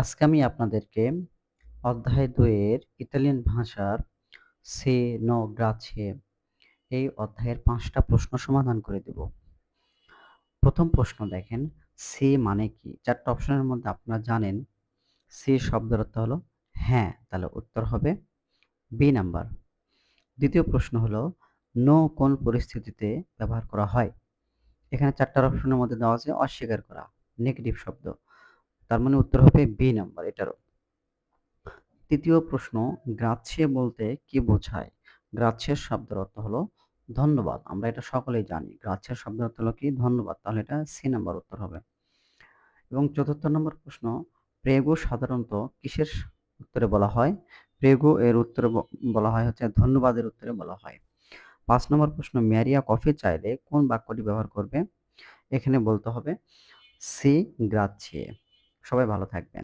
আজকে আমি আপনাদেরকে অধ্যায় দুয়ের ইতালিয়ান ভাষার সে নো গ্রাছে এই অধ্যায়ের পাঁচটা প্রশ্ন সমাধান করে দেব। প্রথম প্রশ্ন দেখেন, সে মানে কি? চারটা অপশনের মধ্যে আপনারা জানেন, সে শব্দের অর্থ হলো হ্যাঁ তাহলে উত্তর হবে বি নাম্বার। দ্বিতীয় প্রশ্ন হলো, নো কোন পরিস্থিতিতে ব্যবহার করা হয়? এখানে চারটার অপশনের মধ্যে দেওয়া আছে, অস্বীকার করা, নেগেটিভ শব্দ। তার মানে উত্তর হবে বি নাম্বার এটারও। তৃতীয় প্রশ্ন গ্রাচ্ছে বলতে কি বোঝায়? গ্রাচ্ছের শব্দের অর্থ হলো ধন্যবাদ, আমরা এটা সকলেই জানি। গ্রাচ্ছের শব্দের অর্থ হলো কি? ধন্যবাদ, তাহলে এটা সি নাম্বার উত্তর হবে। এবং চতুর্থ নম্বর প্রশ্ন, প্রেগো সাধারণত কিসের উত্তরে বলা হয়? প্রেগো এর উত্তরে বলা হয় হচ্ছে ধন্যবাদের উত্তরে বলা হয়। পাঁচ নম্বর প্রশ্ন, ম্যারিয়া কফি চাইলে কোন বাক্যটি ব্যবহার করবে? এখানে বলতে হবে, সি গ্রাচ্ছে সবাই ভালো থাকবেন।